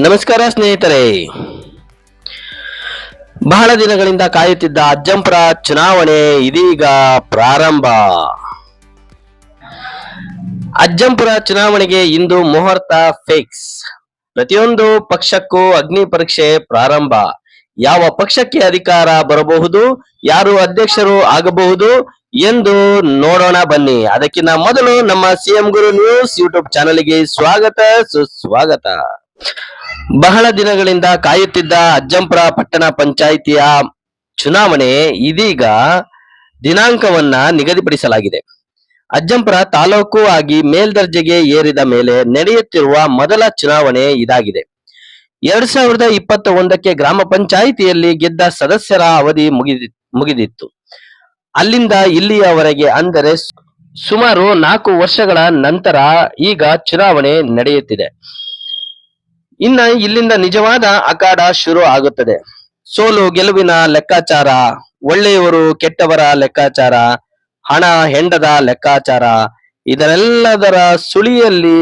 ನಮಸ್ಕಾರ ಸ್ನೇಹಿತರೆ. ಬಹಳ ದಿನಗಳಿಂದ ಕಾಯುತ್ತಿದ್ದ ಅಜ್ಜಂಪುರ ಚುನಾವಣೆ ಇದೀಗ ಪ್ರಾರಂಭ. ಅಜ್ಜಂಪುರ ಚುನಾವಣೆಗೆ ಇಂದು ಮುಹೂರ್ತ ಫಿಕ್ಸ್ ಪ್ರತಿಯೊಂದು ಪಕ್ಷಕ್ಕೂ ಅಗ್ನಿ ಪರೀಕ್ಷೆ ಪ್ರಾರಂಭ. ಯಾವ ಪಕ್ಷಕ್ಕೆ ಅಧಿಕಾರ ಬರಬಹುದು, ಯಾರು ಅಧ್ಯಕ್ಷರು ಆಗಬಹುದು ಎಂದು ನೋಡೋಣ ಬನ್ನಿ. ಅದಕ್ಕಿಂತ ಮೊದಲು ನಮ್ಮ ಸಿಎಂ ಗುರು ನ್ಯೂಸ್ ಯೂಟ್ಯೂಬ್ ಚಾನಲ್ಗೆ ಸ್ವಾಗತ, ಸುಸ್ವಾಗತ. ಬಹಳ ದಿನಗಳಿಂದ ಕಾಯುತ್ತಿದ್ದ ಅಜ್ಜಂಪುರ ಪಟ್ಟಣ ಪಂಚಾಯಿತಿಯ ಚುನಾವಣೆ ಇದೀಗ ದಿನಾಂಕವನ್ನ ನಿಗದಿಪಡಿಸಲಾಗಿದೆ. ಅಜ್ಜಂಪುರ ತಾಲೂಕು ಆಗಿ ಮೇಲ್ದರ್ಜೆಗೆ ಏರಿದ ಮೇಲೆ ನಡೆಯುತ್ತಿರುವ ಮೊದಲ ಚುನಾವಣೆ ಇದಾಗಿದೆ. ಎರಡ್ ಸಾವಿರದ ಇಪ್ಪತ್ತ ಒಂದಕ್ಕೆ ಗ್ರಾಮ ಪಂಚಾಯಿತಿಯಲ್ಲಿ ಗೆದ್ದ ಸದಸ್ಯರ ಅವಧಿ ಮುಗಿದಿ, ಮುಗಿದಿತ್ತು. ಅಲ್ಲಿಂದ ಇಲ್ಲಿಯವರೆಗೆ ಅಂದರೆ ಸುಮಾರು ನಾಲ್ಕು ವರ್ಷಗಳ ನಂತರ ಈಗ ಚುನಾವಣೆ ನಡೆಯುತ್ತಿದೆ. ಇನ್ನ ಇಲ್ಲಿಂದ ನಿಜವಾದ ಅಖಾಡ ಶುರು ಆಗುತ್ತದೆ. ಸೋಲು ಗೆಲುವಿನ ಲೆಕ್ಕಾಚಾರ, ಒಳ್ಳೆಯವರು ಕೆಟ್ಟವರ ಲೆಕ್ಕಾಚಾರ, ಹಣ ಹೆಂಡದ ಲೆಕ್ಕಾಚಾರ ಇದರೆಲ್ಲದರ ಸುಳಿಯಲ್ಲಿ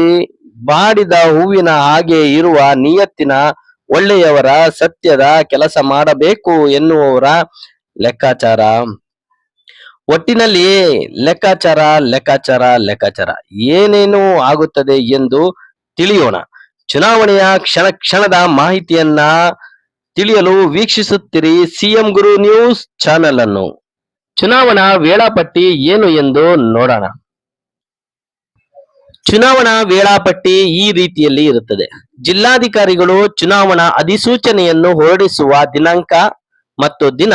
ಬಾಡಿದ ಹೂವಿನ ಹಾಗೆ ಇರುವ ನಿಯತ್ತಿನ ಒಳ್ಳೆಯವರ ಸತ್ಯದ ಕೆಲಸ ಮಾಡಬೇಕು ಎನ್ನುವವರ ಲೆಕ್ಕಾಚಾರ. ಒಟ್ಟಿನಲ್ಲಿ ಲೆಕ್ಕಾಚಾರ ಲೆಕ್ಕಾಚಾರ ಲೆಕ್ಕಾಚಾರ ಏನೇನು ಆಗುತ್ತದೆ ಎಂದು ತಿಳಿಯೋಣ. ಚುನಾವಣೆಯ ಕ್ಷಣ ಕ್ಷಣದ ಮಾಹಿತಿಯನ್ನ ತಿಳಿಯಲು ವೀಕ್ಷಿಸುತ್ತಿರಿ ಸಿಎಂ ಗುರು ನ್ಯೂಸ್ ಚಾನೆಲ್ ಅನ್ನು ಚುನಾವಣಾ ವೇಳಾಪಟ್ಟಿ ಏನು ಎಂದು ನೋಡೋಣ. ಚುನಾವಣಾ ವೇಳಾಪಟ್ಟಿ ಈ ರೀತಿಯಲ್ಲಿ ಇರುತ್ತದೆ. ಜಿಲ್ಲಾಧಿಕಾರಿಗಳು ಚುನಾವಣಾ ಅಧಿಸೂಚನೆಯನ್ನು ಹೊರಡಿಸುವ ದಿನಾಂಕ ಮತ್ತು ದಿನ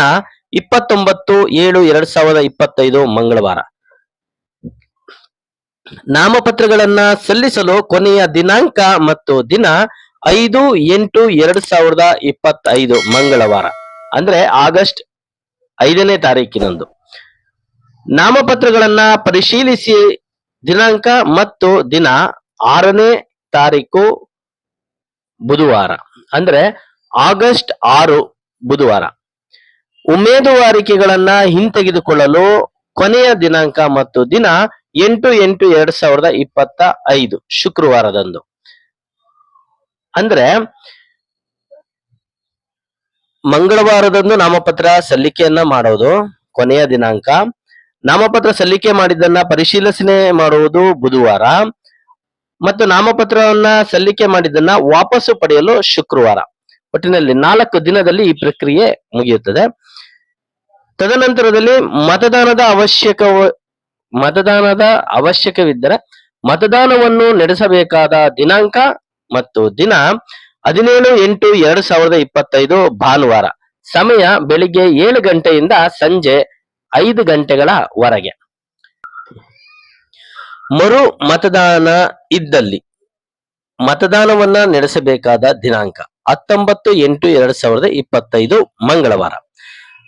ಇಪ್ಪತ್ತೊಂಬತ್ತು ಏಳು ಎರಡ್ ಸಾವಿರದ ಇಪ್ಪತ್ತೈದು ಮಂಗಳವಾರ. ನಾಮಪತ್ರಗಳನ್ನ ಸಲ್ಲಿಸಲು ಕೊನೆಯ ದಿನಾಂಕ ಮತ್ತು ದಿನ ಐದು ಎಂಟು ಎರಡ್ ಸಾವಿರದ ಇಪ್ಪತ್ತೈದು ಮಂಗಳವಾರ. ಅಂದ್ರೆ ಆಗಸ್ಟ್ ಐದನೇ ತಾರೀಕಿನಂದು. ನಾಮಪತ್ರಗಳನ್ನ ಪರಿಶೀಲಿಸಿ ದಿನಾಂಕ ಮತ್ತು ದಿನ ಆರನೇ ತಾರೀಕು ಬುಧವಾರ. ಅಂದ್ರೆ ಆಗಸ್ಟ್ ಆರು ಬುಧವಾರ. ಉಮೇದುವಾರಿಕೆಗಳನ್ನ ಹಿಂತೆಗೆದುಕೊಳ್ಳಲು ಕೊನೆಯ ದಿನಾಂಕ ಮತ್ತು ದಿನ ಎಂಟು ಎಂಟು ಎರಡ್ ಸಾವಿರದ ಇಪ್ಪತ್ತ ಐದು ಶುಕ್ರವಾರದಂದು. ಅಂದ್ರೆ ಮಂಗಳವಾರದಂದು ನಾಮಪತ್ರ ಸಲ್ಲಿಕೆಯನ್ನ ಮಾಡೋದು, ಕೊನೆಯ ದಿನಾಂಕ. ನಾಮಪತ್ರ ಸಲ್ಲಿಕೆ ಮಾಡಿದ್ದನ್ನ ಪರಿಶೀಲನೆ ಮಾಡುವುದು ಬುಧವಾರ. ಮತ್ತು ನಾಮಪತ್ರವನ್ನ ಸಲ್ಲಿಕೆ ಮಾಡಿದ್ದನ್ನ ವಾಪಸ್ಸು ಪಡೆಯಲು ಶುಕ್ರವಾರ. ಒಟ್ಟಿನಲ್ಲಿ ನಾಲ್ಕು ದಿನದಲ್ಲಿ ಈ ಪ್ರಕ್ರಿಯೆ ಮುಗಿಯುತ್ತದೆ. ತದನಂತರದಲ್ಲಿ ಮತದಾನದ ಅವಶ್ಯಕ ಮತದಾನದ ಅವಶ್ಯಕವಿದ್ದರೆ ಮತದಾನವನ್ನು ನಡೆಸಬೇಕಾದ ದಿನಾಂಕ ಮತ್ತು ದಿನ ಹದಿನೇಳು ಎಂಟು ಎರಡ್ ಸಾವಿರದ ಇಪ್ಪತ್ತೈದು ಭಾನುವಾರ. ಸಮಯ ಬೆಳಿಗ್ಗೆ ಏಳು ಗಂಟೆಯಿಂದ ಸಂಜೆ ಐದು ಗಂಟೆಗಳವರೆಗೆ ಮರು ಮತದಾನ ಇದ್ದಲ್ಲಿ ಮತದಾನವನ್ನ ನಡೆಸಬೇಕಾದ ದಿನಾಂಕ ಹತ್ತೊಂಬತ್ತು ಎಂಟು ಎರಡ್ ಸಾವಿರದ ಇಪ್ಪತ್ತೈದು ಮಂಗಳವಾರ.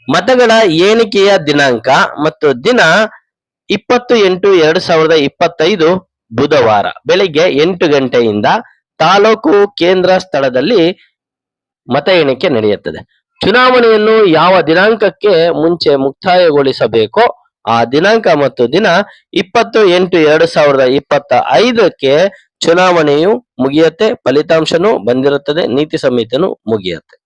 ಮತಗಳ ಏಣಿಕೆಯ ದಿನಾಂಕ ಮತ್ತು ದಿನ ಇಪ್ಪತ್ತು ಎಂಟು ಎರಡು ಸಾವಿರದ ಇಪ್ಪತ್ತೈದು ಬುಧವಾರ ಬೆಳಿಗ್ಗೆ ಎಂಟು ಗಂಟೆಯಿಂದ ತಾಲೂಕು ಕೇಂದ್ರ ಸ್ಥಳದಲ್ಲಿ ಮತ ಎಣಿಕೆ ನಡೆಯುತ್ತದೆ. ಚುನಾವಣೆಯನ್ನು ಯಾವ ದಿನಾಂಕಕ್ಕೆ ಮುಂಚೆ ಮುಕ್ತಾಯಗೊಳಿಸಬೇಕೋ ಆ ದಿನಾಂಕ ಮತ್ತು ದಿನ ಇಪ್ಪತ್ತು ಎಂಟು ಎರಡು ಸಾವಿರದ ಇಪ್ಪತ್ತ ಐದಕ್ಕೆ ಚುನಾವಣೆಯು ಮುಗಿಯುತ್ತೆ, ಫಲಿತಾಂಶನೂ ಬಂದಿರುತ್ತದೆ, ನೀತಿ ಸಂಹಿತೆನೂ ಮುಗಿಯುತ್ತೆ.